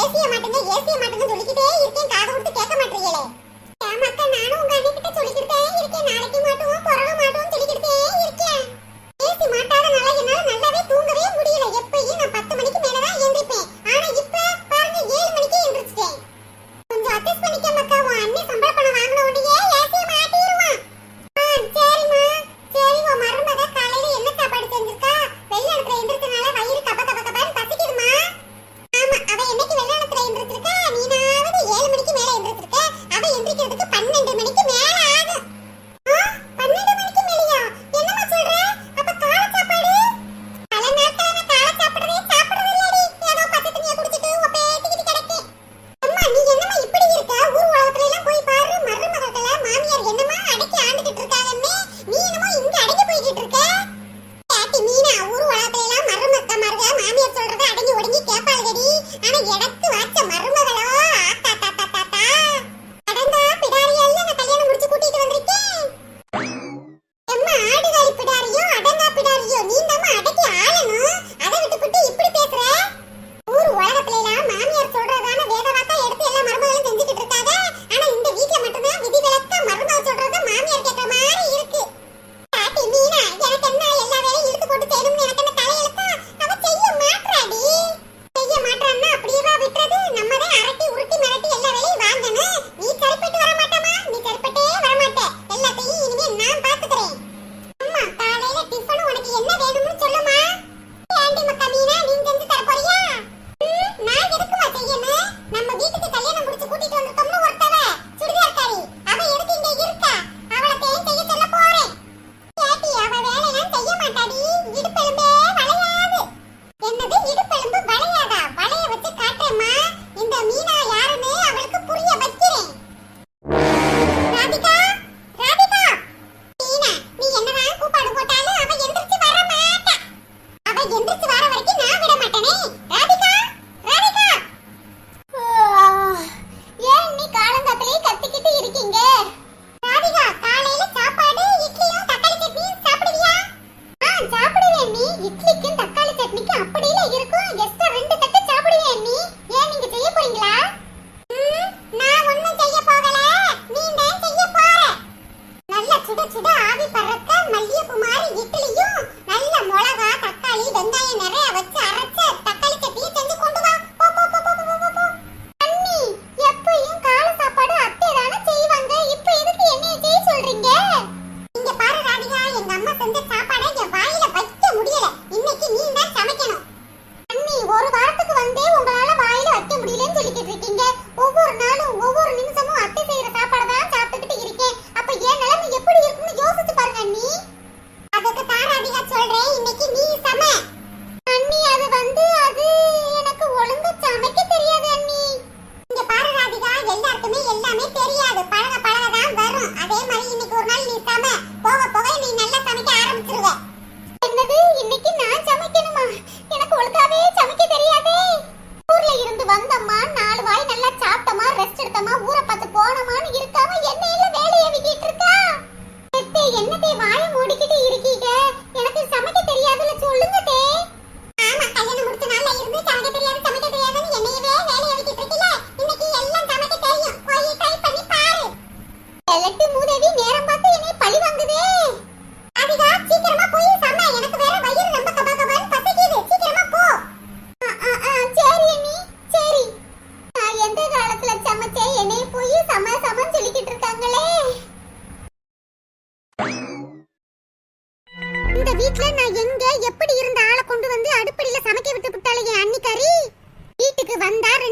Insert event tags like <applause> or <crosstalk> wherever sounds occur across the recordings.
ஏசிய மாட்டுங்க ஏசிய மாட்டுங்க சொல்லிக்கிட்டே இருக்கேன். காது கொடுத்து கேட்க மாட்டீங்களே. மக்கள் நானும் உங்க அண்ணன் கிட்ட சொல்லிக்கிட்டே இருக்கேன். நாளைக்கு மாட்டு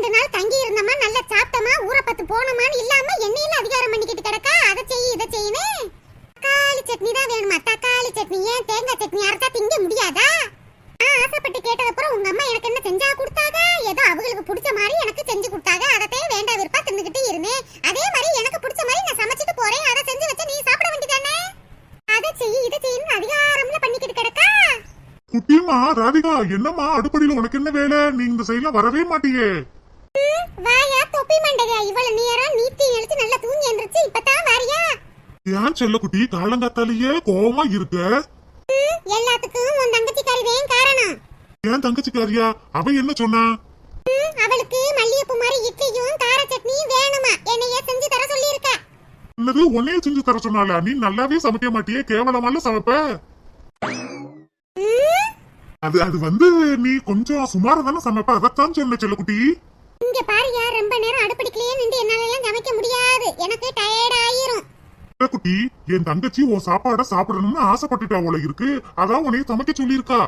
ரெண்டு நாள் தங்கி இருந்தமா நல்லா சாப்பிட்டமா ஊரை பார்த்து போனோமான்னு இல்லாம என்னையில அதிகாரம் பண்ணிக்கிட்டு கிடக்கா? அதை செய்ய இதை செய்யுன்னு. தக்காளி சட்னி தான் வேணுமா? தக்காளி சட்னி ஏன்? தேங்காய் சட்னி அரைச்சா திங்க முடியாதா? ஆசைப்பட்டு கேட்டதப்புறம் உங்க அம்மா எனக்கு என்ன செஞ்சா கொடுத்தாங்க? ஏதோ அவங்களுக்கு பிடிச்ச மாதிரி எனக்கு செஞ்சு கொடுத்தாங்க. அதத்தே வேண்டா விருப்பா தின்னுகிட்டு இருந்தேன் அதே மாதிரி எனக்கு பிடிச்ச மாதிரி நான் சமைச்சிட்டு போறேன். அதை செஞ்சு வச்சு நீ சாப்பிட வேண்டியதானே? அதை செய் இதை செய்யுன்னு அதிகாரம்ல பண்ணிக்கிட்டு கிடக்கா? குட்டியம்மா ராதிகா என்னம்மா? அடுப்படியில் உனக்கு என்ன வேலை? நீ இந்த சைட்ல வரவே மாட்டியே. ஏன் செல்லக்குட்டி? காலங்காத்தாலேயே கோவமா இருக்க? எல்லாத்துக்கும் உன் தங்கச்சி கருவேன் காரணம். ஏன் தங்கச்சிக்காரியா அவ என்ன சொன்னா? அவளுக்கு மல்லிகைப்பூ மாதிரி இட்லியும் கார சட்னியும் வேணுமா? என்னைய செஞ்சு தர சொல்லி இருக்கா என்னது உன்னைய செஞ்சு தர சொன்னாலா நீ நல்லாவே சமைக்க மாட்டியே கேவலமால சமைப்ப? அது அது வந்து நீ கொஞ்சம் சுமாரா தானே சமைப்ப? அதத்தான் சொன்ன செல்லக்குட்டி. இங்க பாரு யார் ரொம்ப நேரம் அடுப்படிக்கலையே நின்று என்னால எல்லாம் சமைக்க முடியாது. எனக்கு டயர்ட் ஆயிரும். குட்டி என் தங்கச்சி உன் சாப்பாட சாப்பிடணும்னு ஆசைப்பட்டுட்டா போல இருக்கு. அதான் உன்னைய சமைக்க சொல்லியிருக்கா.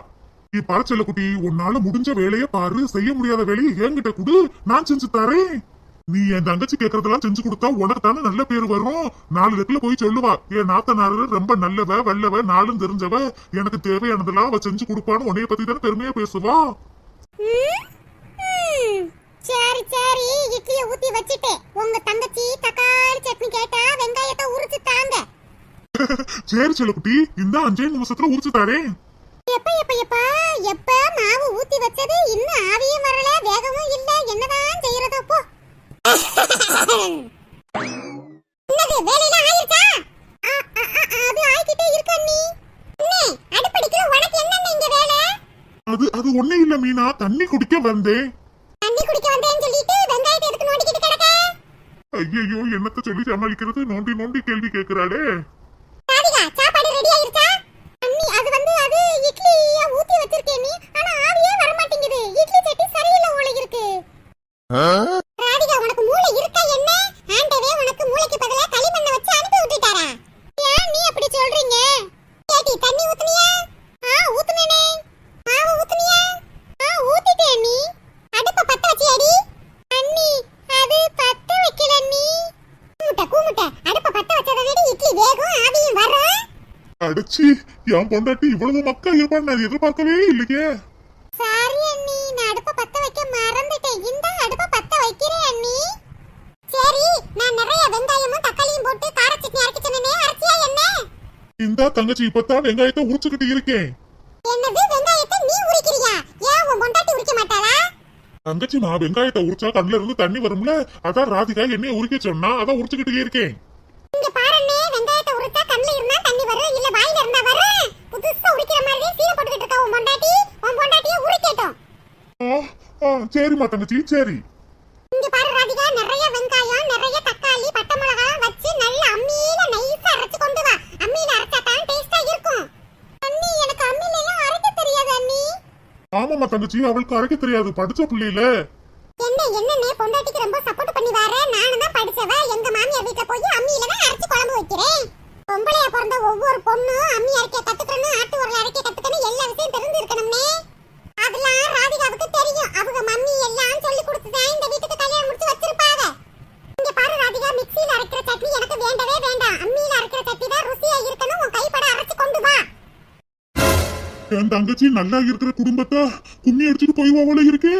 நீ பாரு செல்லக்குட்டி உன்னால முடிஞ்ச வேலைய பாரு. செய்ய முடியாத வேலையை என்கிட்ட குடு. நான் செஞ்சு தரேன். நீ என் தங்கச்சி கேக்குறதெல்லாம் செஞ்சு கொடுத்தா உனக்கு தானே நல்ல பேர் வரும். நாலு இடத்துல போய் சொல்லுவா என் நாத்தனாரு ரொம்ப நல்லவ வல்லவ நாளும் தெரிஞ்சவ. எனக்கு தேவையானதெல்லாம் அவ செஞ்சு கொடுப்பான்னு உன்னைய பத்தி தானே பெருமையா பேசுவா? சரி இட்லிய ஊத்தி வச்சிட்டேன் உங்க தங்கச்சி தக்காளி சட்னி கேட்டா வெங்காயத்தை உரிச்சு தாங்க. சரி செல்லக்குட்டி இந்த அஞ்சே நிமிஷத்துல உரிச்சு தரேன். எப்ப எப்ப எப்ப? எப்ப மாவு ஊத்தி வச்சது இன்னும் ஆவியும் வரல வேகமும் இல்ல. என்னதான் செய்யறதோ போ. என்னது ஆயிருச்சா? அது ஆயிக்கிட்டே இருக்க நீ அண்ணே அடுப்படிக்கு உனக்கு என்னென்ன இங்க வேலை? அது அது ஒண்ணே இல்ல மீனா. தண்ணி குடிக்க வந்தேன். தண்ணி குடிக்க வந்தேன்னு சொல்லிட்டு வெங்காயத்தை எதுக்கு நோண்டிக்கிட்டு கிடக்க? ஐயோ என்னத்த சொல்லி சமாளிக்கிறது? நோண்டி நோண்டி கேள்வி கேக்குறாளே. ராதிகா சாப்பாடு ரெடி ஆயிருச்சா? அண்ணி அது வந்து அது இட்லிய ஊத்தி வச்சிருக்கேன் நீ. ஆனா ஆவியே வர மாட்டேங்குது இட்லி சட்டி சரியில்லை போல இருக்கு. ராதிகா உனக்கு மூளை இருக்கா என்ன ஆண்டவே உனக்கு மூளைக்கு பதிலா களிமண்ணை வச்சு அனுப்பி விட்டுட்டாரா ஏன் நீ அப்படி சொல்றீங்க கேட்டி தண்ணி ஊத்துனியா ஆ ஊத்துனேனே மாவு ஊத்துனியா ஆ ஊத்திட்டேன் நீ அடுப்ப பத்த வச்சியாடி அண்ணி அது பத்த வைக்கல நீ கூமுட்ட கூமுட்ட அடுப்ப பத்த வச்சதானடி இட்லி வேகும் ஆவியும் வரும் அடிச்சு என் பொண்டாட்டி இவ்வளவு மக்கா இருப்பான்னு நான் எதிர்பார்க்கவே இல்லையே. சாரி அண்ணி. நான் அடுப்ப பத்த வைக்க மறந்துட்டேன். இந்த அடுப்ப பத்த வைக்கிறேன் அண்ணி. சரி நான் நிறைய வெங்காயமும் தக்காளியும் போட்டு கார சட்னி அரைக்க சொன்னேனே. அரைச்சியா என்ன? இந்த தங்கச்சி இப்பதான் வெங்காயத்தை உரிச்சுக்கிட்டு இருக்கேன். என்னது வெங்காயத்தை நீ உரிக்கிறியா? ஏன் உன் பொண்டாட்டி உரிக்க மாட்டாளா? தங்கச்சி நான் வெங்காயத்தை உரிச்சா கண்ணுல இருந்து தண்ணி வரும்ல? அதான் ராதிகா என்னைய உரிக்க சொன்னா அதான் உரிச்சுக்கிட்டே இருக்கேன். இங்க பாருண்ணே வெங்காயத்தை உரிச்சா கண்ணுல இருந்தா தண்ணி வரும் இல்ல வாயில இருந்தா வரும். புதுசா உரிக்கிற மாதிரி சீலை போட்டுக்கிட்டு இருக்கா உன் பொண்டாட்டி? உன் பொண்டாட்டிய உரிக்கட்டும். சரிம்மா தங்கச்சி சரி. இங்க பாரு ராதிகா நிறைய வெங்காயம் நிறைய தக்காளி பட்டை மிளகாய் வச்சு நல்ல அம்மியில நைஸா அரைச்சு கொண்டு வா. அம்மியில அரைச்சா தான் டேஸ்டா இருக்கும். அண்ணி எனக்கு அம்மியில எல்லாம் அரைக்க தெரியாது அண்ணி. ஆமாம்மா தங்கச்சி அவளுக்கு அரைக்க தெரியாது. படிச்ச பிள்ளையில. என்ன என்னன்னே பொண்டாட்டிக்கு ரொம்ப சப்போர்ட் பண்ணி வர? நானும் தான் படிச்சவ. எங்க மாமியார் வீட்ல போய் அம்மியில தான் அரைச்சு குழம்பு வைக்கிறேன். பொம்பளையா பிறந்த ஒவ்வொரு பொண்ணும் அம்மி அரைக்க கத்துக்கணும் ஆட்டு உரல் அரைக்க கத்துக்கணும் எல்லா விஷயம் தெரிஞ்சு இருக்கணும்னே அதெல்லாம் ராதிகாவுக்கு தெரியும். அவங்க மம்மி எல்லாம் சொல்லி கொடுத்துதான் இந்த வீட்டுக்கு கல்யாணம் முடிச்சு வச்சிருப்பாங்க. இங்க பாரு ராதிகா மிக்சியில அரைக்கிற சட்னி எனக்கு வேண்டவே வேண்டாம். அம்மியில அரைக்கிற சட்னி தான் ருசியா இருக்கணும். உன் கைப்பட அரைச்சு கொண்டு வா. என் தங்கச்சி நல்லா இருக்கிற குடும்பத்தை கும்மி அடிச்சுட்டு போய் இருக்கே.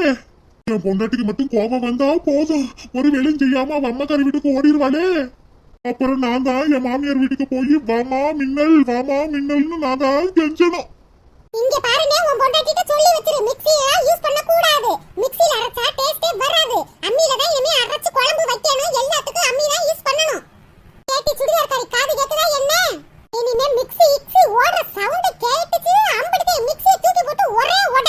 என் பொண்டாட்டிக்கு மட்டும் கோபம் வந்தா போதும். ஒரு வேலையும் செய்யாம அவ அம்மாக்காரி வீட்டுக்கு ஓடிடுவாளே அப்புறம் நான் தான் என் மாமியார் வீட்டுக்கு போய் வாமா மின்னல் வாமா மின்னல்னு நான் தான் கெஞ்சணும். இங்க பாருங்க உன் பொண்டாட்டிட்ட சொல்லி வச்சிரு. மிக்ஸி எல்லாம் யூஸ் பண்ண கூடாது மிக்ஸில அரைச்சா டேஸ்டே வராது. அம்மியில தான் இனிமே அரைச்சு குழம்பு வைக்கணும். எல்லாத்துக்கும் அம்மி தான் யூஸ் பண்ணணும். கேட்டி சுடிதார் கறி காது கேக்குதா என்ன? இனிமே மிக்ஸி இக்ஸி ஓடுற சவுண்ட் கேட்டுச்சு. அம்பிடுதே மிக்ஸியை தூக்கி போட்டு ஒரே ஓட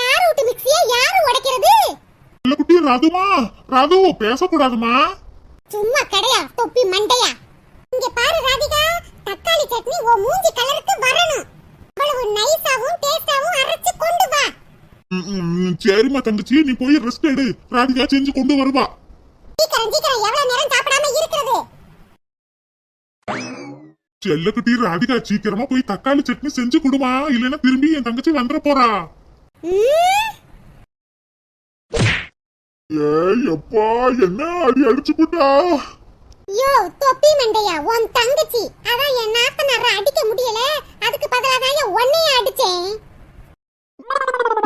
யார் விட்டு மிக்ஸியை? யாரு உடைக்கிறது? இல்ல குட்டி ராதுமா ராது பேசக்கூடாதுமா சும்மா கடையா தொப்பி மண்டையா இங்க பாரு ராதிகா தக்காளி சட்னி உன் மூஞ்சி கலருக்கு வரணும் அவ்வளவு நைஸாவும் டேஸ்டாவும் அரைச்சு கொண்டு வா ம், ம், சரிம்மா தங்கச்சி நீ போய் ரெஸ்ட் எடு. ராதிகா செஞ்சு கொண்டு வருவா. செல்லக்குட்டி ராதிகா சீக்கிரமா போய் தக்காளி சட்னி செஞ்சு கொடுமா. இல்லைன்னா திரும்பி என் தங்கச்சி வந்துட போறா. ஏய் அப்பா என்ன அடி அடிச்சு போட்டா? யோ தொப்பி மண்டையா? உன் தங்கச்சி. அதான் என் நாத்தனார அடிக்க முடியல அதுக்கு பதிலா தான் என் உன்னைய அடிச்சேன்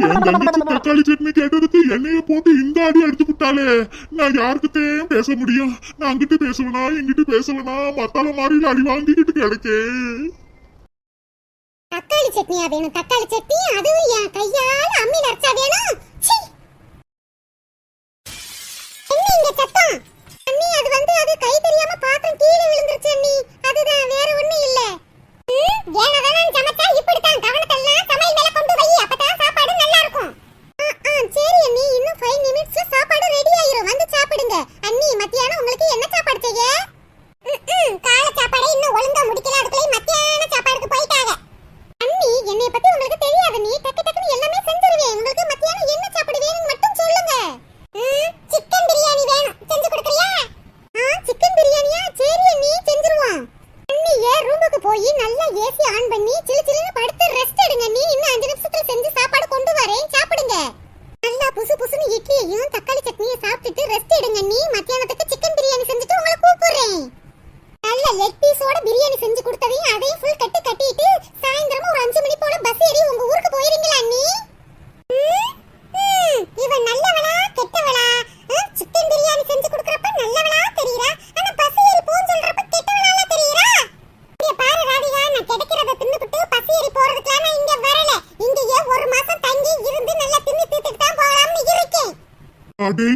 என் தங்கச்சி தக்காளி சட்னி கேட்டதுக்கு என்னைய போட்டு இந்த அடி அடிச்சு விட்டாலே நான் யாருக்கிட்டேயும் பேச முடியும். நான் அங்கிட்டு பேசுவேனா இங்கிட்டு பேசுவேனா? மத்தால மாதிரி அடி வாங்கிக்கிட்டு கிடக்கேன். தக்காளி சட்னியா வேணும்? தக்காளி சட்னி? அதுவும் என் கையால அம்மி அரைச்சா வேணும்? என்ன இங்க சத்தம்? அண்ணி அது வந்து அது கை தெரியாம பாத்திரம் கீழே விழுந்துருச்சு அண்ணி. அதுதான் வேற ஒண்ணும் இல்ல. ம், சமைச்சா இப்படித்தான்? கவனத்தெல்லாம் சமையல் மேல கொண்டு வை. அப்ப சாப்பாடு ரெடி ஆயிரும். வந்து சாப்பிடுங்க. அண்ணி மத்தியானம் உங்களுக்கு என்ன சாப்பாடு செய்ய?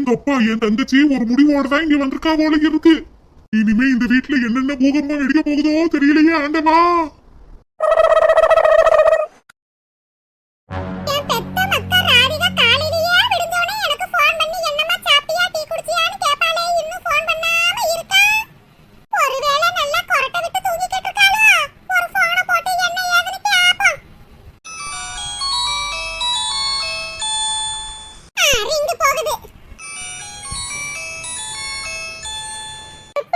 அப்பா என் தங்கச்சி ஒரு முடிவோடதான் இங்க வந்திருக்கா போல இருக்கு. இனிமே இந்த வீட்டுல என்னென்ன பூகம்பம் வெடிக்க போகுதோ தெரியலையே ஆண்டவா.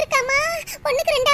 வந்திருக்காமா ஒண்ணுக்கு ரெண்டு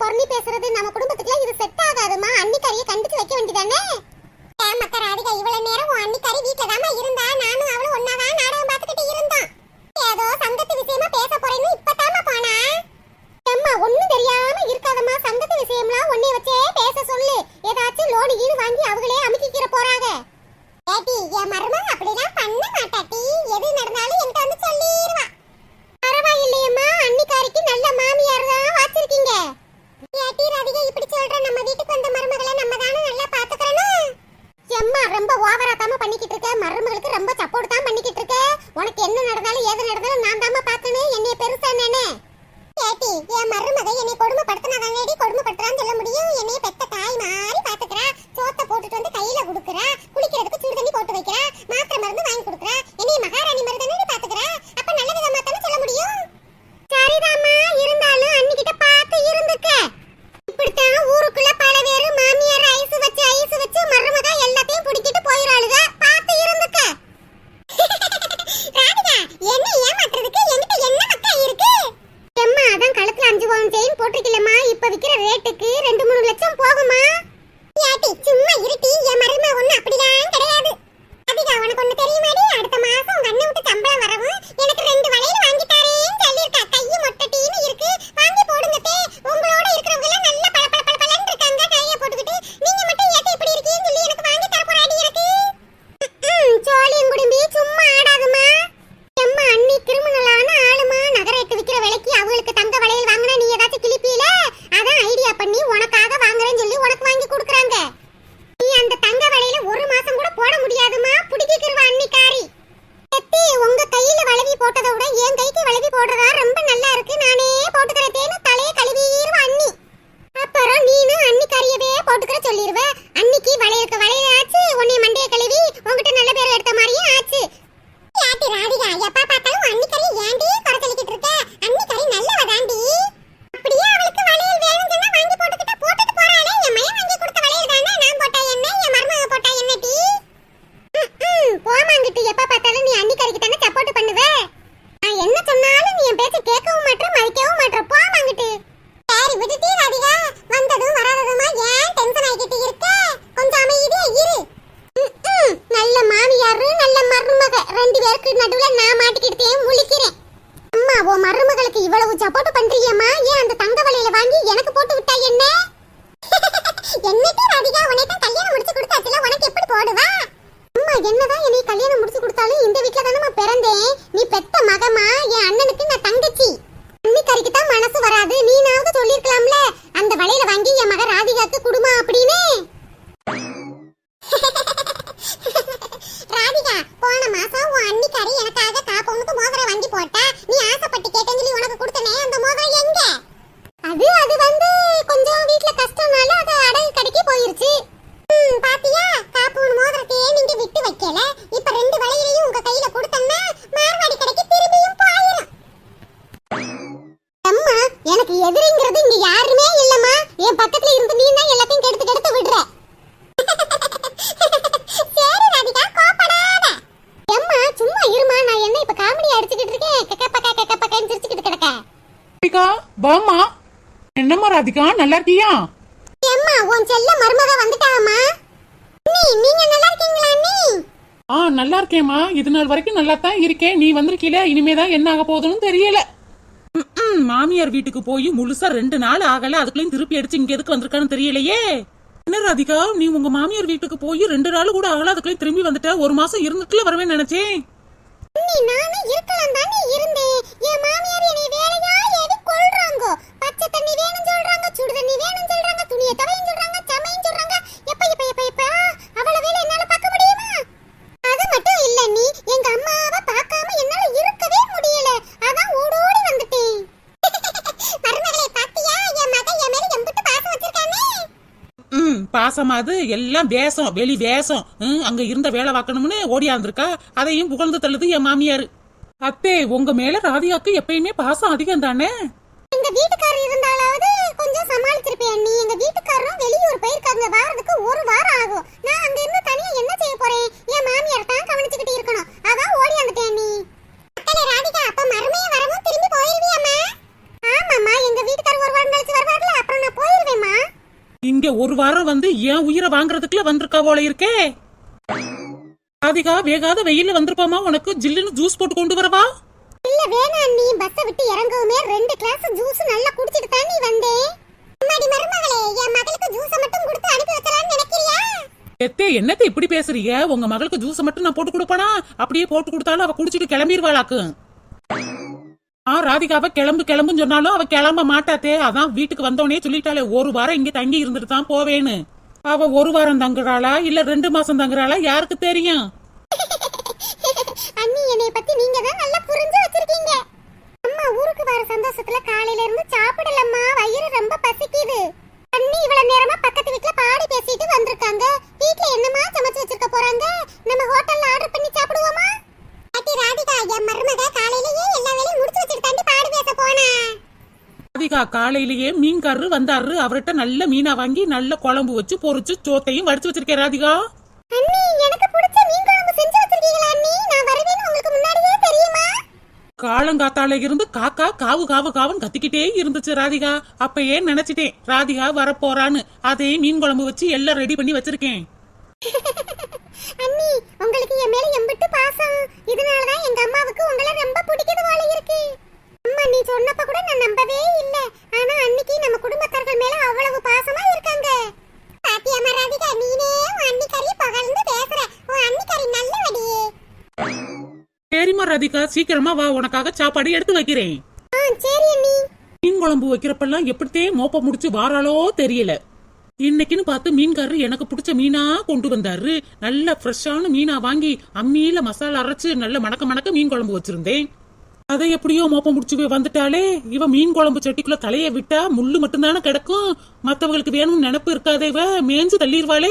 புரணி பேசுறது நம்ம குடும்பத்துக்குலாம் இது செட் ஆகாதுமா அன்னிக்கறியை கண்டுக்கு வைக்க வேண்டியதானே? என் மருமக என்னை கொடுமைப்படுத்தினாதானடி? கொடுமைப்படுத்துறான்னு சொல்ல முடியும்? என்னைய பெத்த தாய் மாதிரி பாத்துக்கிறா சோத்த போட்டுட்டு வந்து கையில குடுக்குறா. கல்யாணம் முடிச்சு கொடுத்தாலும் இந்த வீட்ல தானே பிறந்தேன். நீ பெத்த மகமா என் அண்ணனுக்கு நான் தங்கச்சி. அன்னிக்கறிக்கு தான் மனசு வராது. நீ நான் சொல்லிருக்கலாம்ல. அந்த வலையில வாங்கி என் மகன் ராதிகாக்கு குடும்பம் வாம்மா என்னம்மா ராதிகா நல்லா இருக்கியா? அம்மா உன் செல்ல மருமக வந்துட்டாமா அண்ணி நீங்க நல்லா இருக்கீங்களா அண்ணி? ஆ நல்லா இருக்கேம்மா. இது நாள் வரைக்கும் நல்லா தான் இருக்கேன். நீ வந்திருக்கீல இனிமே தான் என்ன ஆக போகுதுன்னு தெரியல. மாமியார் வீட்டுக்கு போய் முழுசா ரெண்டு நாள் ஆகல. அதுக்குள்ளயும் திருப்பி அடிச்சு இங்க எதுக்கு வந்திருக்கான்னு தெரியலையே. என்ன ராதிகா நீ உங்க மாமியார் வீட்டுக்கு போய் ரெண்டு நாள் கூட ஆகல. அதுக்குள்ளயும் திரும்பி வந்துட்ட. ஒரு மாசம் இருந்துட்டுல வரவே நினைச்சேன். துணியை தவையும் சொல்றாங்க சமையும் சொல்றாங்க. எப்ப எப்ப எப்ப எப்ப? அது எல்லாம் வேஷம் வெளி வேஷம். அங்க இருந்த வேலை பார்க்கணும்னு ஓடியாந்துருக்கா? அதையும் புகழ்ந்து தள்ளுது என் மாமியார். அத்தே உங்க மேல ராதியாக்கு எப்பயுமே பாசம் அதிகம் தானே வந்து என் உயிரை வாங்குறதுக்குள்ள வந்திருக்கா போல இருக்கே? ராதிகா வேகாத வெயில வந்திருப்பாமா? உனக்கு ஜில்லுன்னு ஜூஸ் போட்டு கொண்டு வரவா? இல்ல வேணா நீ. பஸ்ஸ விட்டு இறங்கவுமே ரெண்டு கிளாஸ் ஜூஸ் நல்லா குடிச்சிட்டு தான் நீ வந்தே. அம்மாடி மருமகளே என் மகளுக்கு ஜூஸ் மட்டும் கொடுத்து அனுப்பி வைக்கலாம்னு நினைக்கிறியா? எத்தே என்னத்தை இப்படி பேசுறீங்க? உங்க மகளுக்கு ஜூஸ் மட்டும் நான் போட்டு கொடுப்பனா? அப்படியே போட்டு கொடுத்தாலும் அவ குடிச்சிட்டு கிளம்பிடுவாளாக்கு ஆ ராதிகாவை கிளம்பு கிளம்புன்னு சொன்னாலும் அவ கிளம்ப மாட்டாத்தே. அதான் வீட்டுக்கு வந்தோடனே சொல்லிட்டாலே ஒரு வாரம் இங்க தங்கி இருந்துட்டு தான் போவேன்னு. அவ ஒரு வாரம் தங்குறாளா இல்ல ரெண்டு மாசம் தங்குறாளா? யாருக்கு தெரியும்? அண்ணி என்னைய பத்தி நீங்க தான் நல்லா புரிஞ்சு வச்சிருக்கீங்க. அம்மா ஊருக்கு வர சந்தோஷத்துல காலையில இருந்து சாப்பிடலம்மா. வயிறு ரொம்ப பசிக்குது. அண்ணி இவ்வளவு நேரமா பக்கத்து ராதிகா காலையிலேயே மீன்காரரு வந்தாரு. அவர்கிட்ட நல்ல மீனா வாங்கி நல்ல குழம்பு வச்சு பொரிச்சு சோத்தையும் வடிச்சு வச்சிருக்கேன் ராதிகா. காலங்காத்தால இருந்து காக்கா காவு காவு காவுன்னு கத்திக்கிட்டே இருந்துச்சு ராதிகா. அப்ப ஏன் நினைச்சிட்டேன் ராதிகா வரப்போறான்னு. அதே மீன் குழம்பு வச்சு எல்லாம் ரெடி பண்ணி வச்சிருக்கேன். <laughs> அண்ணி உங்களுக்கு என் மேல எம்பிட்டு பாசம். இதனாலதான் எங்க அம்மாவுக்கு உங்களை ரொம்ப பிடிக்குது போல இருக்கு அம்மா நீ சொன்னப்ப கூட நான் நம்பவே இல்ல. ஆனா அன்னைக்கு நம்ம குடும்பத்தார்கள் மேல அவ்வளவு பாசமா இருக்காங்க. பாத்தியா ராதிகா நீனே உன் அன்னிக்காரிய பகழ்ந்து பேசுற. உன் அன்னிக்காரி நல்லவடியே சரிம்மா ராதிகா சீக்கிரமா வா உனக்காக சாப்பாடு எடுத்து வைக்கிறேன். சரி அண்ணி. மீன் குழம்பு வைக்கிறப்பெல்லாம் எப்படித்தே மோப்ப முடிச்சு வாராளோ தெரியல. இன்னைக்குன்னு பார்த்து மீன்காரர் எனக்கு பிடிச்ச மீனா கொண்டு வந்தாரு. நல்ல ஃப்ரெஷ்ஷான மீனா வாங்கி அம்மியில மசாலா அரைச்சு நல்ல மணக்க மணக்க மீன் குழம்பு வச்சிருந்தேன். அதை எப்படியோ மோப்பம் முடிச்சு வந்துட்டாலே இவ மீன் குழம்பு செட்டிக்குள்ள தலைய விட்டா முள்ளு மட்டும்தானே கிடக்கும். மத்தவங்களுக்கு வேணும்னு நினைப்பு இருக்காதே இவ. மேஞ்சு தள்ளிடுவாளே